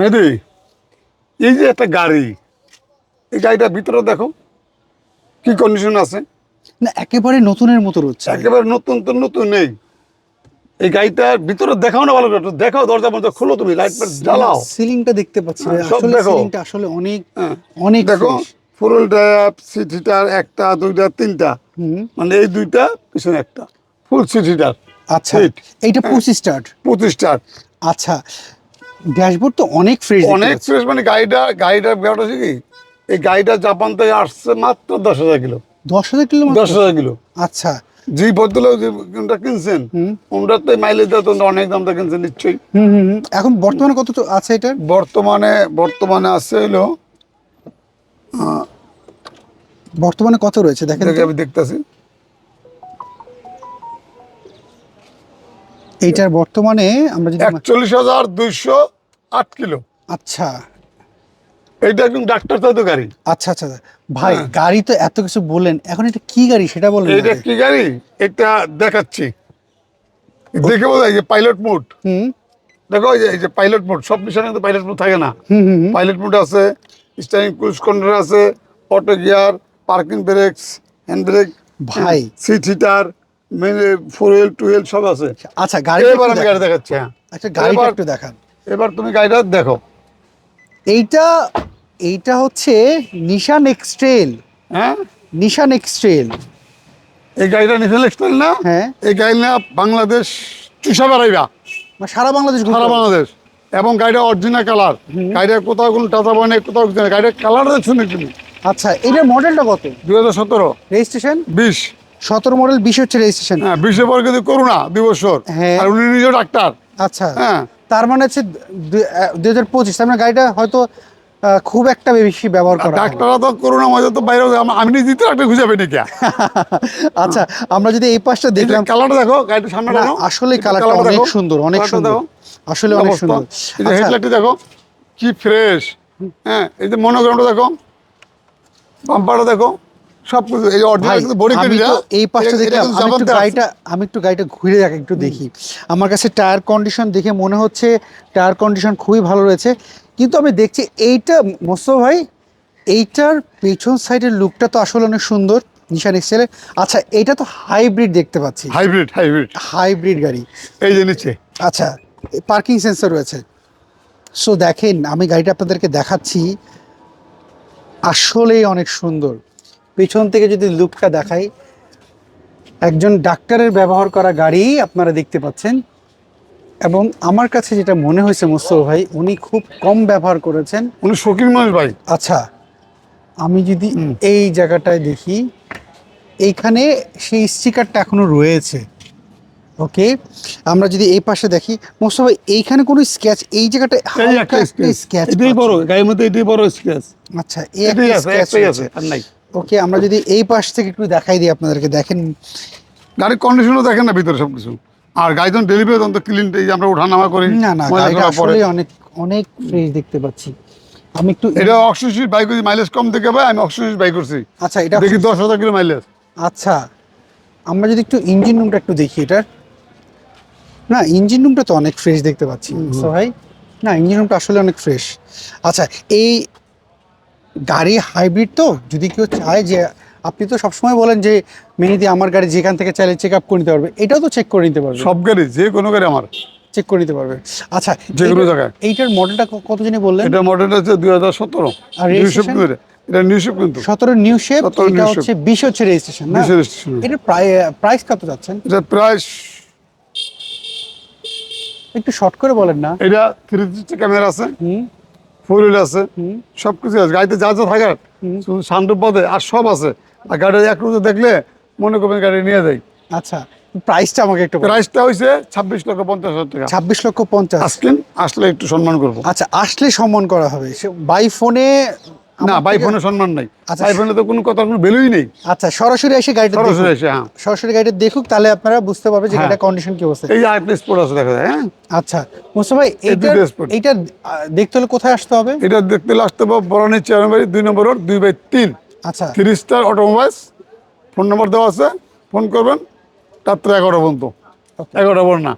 মেহেদি এই যে একটা গাড়ি এই গাড়িটার ভিতরে দেখো কি কন্ডিশন আছে? না একেবারে নতুনের মতো রয়েছে। একেবারে নতুন তো নতুন নেই। এই গাড়িটার ভিতরে দেখাও না ভালো করে একটু দেখাও দরজা মধ্যে খুলো তুমি লাইট ফাইট জ্বালাও। সিলিংটা দেখতে পাচ্ছি হ্যাঁ, সব আসলে দেখো। সিলিংটা আসলে অনেক হ্যাঁ। অনেক দেখো। ফুল ড্রাইভ সিট হিটার একটা দুইটা তিনটা। মানে এই দুইটা পিছনে একটা। ফুল সিট হিটার আচ্ছা এইটা পঁচিশ স্টার্ট পঁচিশটা। আচ্ছা ড্যাশবোর্ড তো অনেক ফ্রেশ অনেক ফ্রেশ মানে গাড়িটা গাড়িটার ব্যাপারটা হচ্ছে কি এই গাড়িটা জাপান থেকে আসছে মাত্র দশ হাজার কিলো। দশ হাজার কিলো দশ হাজার কিলো। আচ্ছা। যে ভদ্রলোক কোনটা কিনছেন। ওনার তো মাইলেজ দেওয়া তো অনেক দাম দিয়ে কিনছেন নিশ্চয়ই। হুম হুম হুম। এখন বর্তমানে কত আছে এটার? বর্তমানে বর্তমানে আছে হলো বর্তমানে কত রয়েছে? দেখেন দেখে আমি দেখতেছি। এইটার বর্তমানে আমরা যদি একচল্লিশ হাজার দুইশো আট কিলো। আচ্ছা। এটা একদম ডাক্তার তো গাড়ি। আচ্ছা আচ্ছা ভাই হ্যাঁ। গাড়ি তো এত কিছু বললেন। এখন এটা কি গাড়ি সেটা বলেন এটা কি গাড়ি? এটা দেখাচ্ছি। দেখে বোঝা যে পাইলট মোড। হুম। দেখো এই যে এই যে পাইলট মোড সব মিশনে কিন্তু পাইলট মোড থাকে না। হুম হুম হুম। পাইলট মোড আছে স্টারিং ক্রুজ কন্ট্রোল আছে auto gear parking brakes hand brake ভাই। Seat heater. Four wheel two wheel সব আছে। আচ্ছা গাড়ি এবার আমি গাড়ি দেখাচ্ছি হ্যাঁ। আচ্ছা গাড়িটা একটু দেখান। এবার তুমি গাড়িটা দেখো। এইটা এইটা হচ্ছে নিশান এক্সট্রেল হ্যাঁ? নিশান এক্সট্রেল এই গাড়িটা নিশান এক্সটেল না? হ্যাঁ। এই গাড়ি না বাংলাদেশ চুষা বেড়াইবা মানে সারা বাংলাদেশ সারা বাংলাদেশ। এবং গাড়িটা অরিজিনাল কালার গাড়িটা কোথাও কোনো টাচা বয় নেই কোথাও গাড়িটার কালার দেখছ না তুমি? আচ্ছা এটার মডেলটা কত? দুই হাজার সতেরো। রেজিস্ট্রেশন বিশ। সতেরো মডেল বিশ হচ্ছে রেজিস্ট্রেশন হ্যাঁ বিশে পর কিন্তু করোনা দুই বছর হ্যাঁ। আর উনি নিজেও ডাক্তার। আচ্ছা। হ্যাঁ। তার মানে হচ্ছে দুই হাজার পঁচিশ তার মানে গাড়িটা হয়তো খুব একটা বেশি ব্যবহার করা ডাক্তাররা তো করোনা মজা তো বাইরে আম- নিজে তো ডাক্তার খুঁজে পাইনি কে। আচ্ছা আমরা যদি এই পাশটা দেখলাম কালারটা দেখো গাড়িটা সামনে দেখো। আসলে একটু কালারটা অনেক সুন্দর অনেক সুন্দর। আসলে অনেক সুন্দর। এই যে আচ্ছা, হেডলাইটটা দেখো কি ফ্রেশ হ্যাঁ এই যে মনোগ্রামটা দেখো। বাম্পারটা দেখো। সব এই অরিজিনাল বডি আমি তো এই পাশটা দেখলাম আমি একটু গাড়িটা আমি একটু গাড়িটা ঘুরে দেখ একটু দেখি। আমার কাছে টায়ার কন্ডিশন দেখে মনে হচ্ছে টায়ার কন্ডিশন খুবই ভালো রয়েছে। কিন্তু আমি দেখছি এইটা মোস্তফা ভাই এইটার পেছন সাইডের লুকটা তো আসলে অনেক সুন্দর নিশান এক্সেলের আচ্ছা এটা তো হাইব্রিড দেখতে পাচ্ছি। Hybrid hybrid. হাইব্রিড গাড়ি। এই যে নিচে। আচ্ছা পার্কিং সেন্সর রয়েছে। সো দেখেন আমি গাড়িটা আপনাদেরকে দেখাচ্ছি। আসলেই অনেক সুন্দর। পেছন থেকে যদি লুকটা দেখাই একজন ডাক্তারের ব্যবহার করা গাড়ি আপনারা দেখতে পাচ্ছেন। এবং আমার কাছে যেটা মনে হয়েছে মুস্তফা ভাই উনি খুব কম ব্যবহার করেছেন। উনি শৌখিন মানুষ ভাই। আচ্ছা আমি যদি এই জায়গাটায় দেখি এইখানে সেই স্টিকারটা এখনও রয়েছে। ওকে আমরা যদি এই পাশে দেখি মোস্তফা ভাই এইখানে কোনো স্কেচ এই জায়গাটায় এই হালকা একটা স্কেচ এটাই বড় গাড়ির মধ্যে এটাই বড় স্কেচ আচ্ছা এই একটা আছে স্কেচ আছে আর নাই। ওকে আমরা যদি এই পাশ থেকে একটু দেখাই দিই আপনাদেরকে দেখেন। গাড়ির কন্ডিশনও দেখেন না ভিতরে সব কিছু আর গাড়ি যখন ডেলিভারি তখন তো ক্লিন আমরা ওঠা নামা করি না না গাড়িটা আসলে অনেক অনেক ফ্রেশ দেখতে পাচ্ছি। আমি একটু এটা অক্সিজেন বাইক করছি মাইলেজ কম থেকে ভাই আমি অক্সিজেন বাইক করছি। আচ্ছা এটা দেখি দশ হাজার কিলো মাইলেজ আচ্ছা আমরা যদি একটু ইঞ্জিন রুমটা একটু দেখি এটার। না ইঞ্জিন রুমটা তো অনেক ফ্রেশ দেখতে পাচ্ছি। ভাই না ইঞ্জিন রুমটা আসলে অনেক ফ্রেশ আচ্ছা এই গাড়ি হাইব্রিড তো যদি কেউ চায় যে আপনি তো সবসময় বলেন যে মেহেদি আমার গাড়ি যেখান থেকে চাইলে চেক আপ করে নিতে পারবে। এটাও তো চেক করে নিতে পারবে। সব গাড়ি যে কোনো গাড়ি আমার। চেক করে নিতে পারবে। আচ্ছা যে কোনো এইটার- জায়গায়। এইটার মডেলটা কত জানি বললেন? এটা মডেল হচ্ছে দুই হাজার সতেরো। আর? এটা নিউশিপ কিন্তু। সতেরো নিউ শেপ এটা হচ্ছে বিশ হচ্ছে রেজিস্ট্রেশন না? 20 registration। এটা প্রাইস কত যাচ্ছেন? এটা প্রাইস একটু শর্ট করে বলেন না। এটা থ্রি ক্যামেরা আছে। হুম। ফোর হুইল আছে হুম। সব কিছু আছে। গাড়িতে যা যা থাকার শুধু সানরূপ বাদে আর সব আছে। আর গাড়ি এক রোজে দেখলে মনে করবেন গাড়ি নিয়ে যায়। আচ্ছা প্রাইসটা আমাকে একটু প্রাইসটা হয়েছে ছাব্বিশ লক্ষ পঞ্চাশ হাজার টাকা। ছাব্বিশ লক্ষ পঞ্চাশ। আসলেন আসলে একটু সম্মান করব। আচ্ছা আসলে সম্মান করা হবে। বাই ফোনে না ফোনে সম্মান নাই। আচ্ছা। ফোনে তো কোনো কথা কোনো ভ্যালুই নেই। আচ্ছা সরাসরি এসে গাড়িটা। সরাসরি এসে হ্যাঁ। সরাসরি গাড়িটা দেখুক তাহলে আপনারা বুঝতে পারবে যে হ্যাঁ। গাড়িটা কন্ডিশন কি অবস্থা। এই আরেকটা স্পোর্ট আছে দেখা যায় হ্যাঁ। আচ্ছা মুস্তফা ভাই এই এইটা এইটা দেখতে হলে কোথায় আসতে হবে? এটা দেখতে আসতে পারব বরানি চেয়ার বাড়ি দুই নম্বর রোড দুই বাই তিন। আচ্ছা। Three star automobiles phone number দেওয়া আছে ফোন করবেন রাত্রে এগারোটা পর্যন্ত। এগারোটা পর না।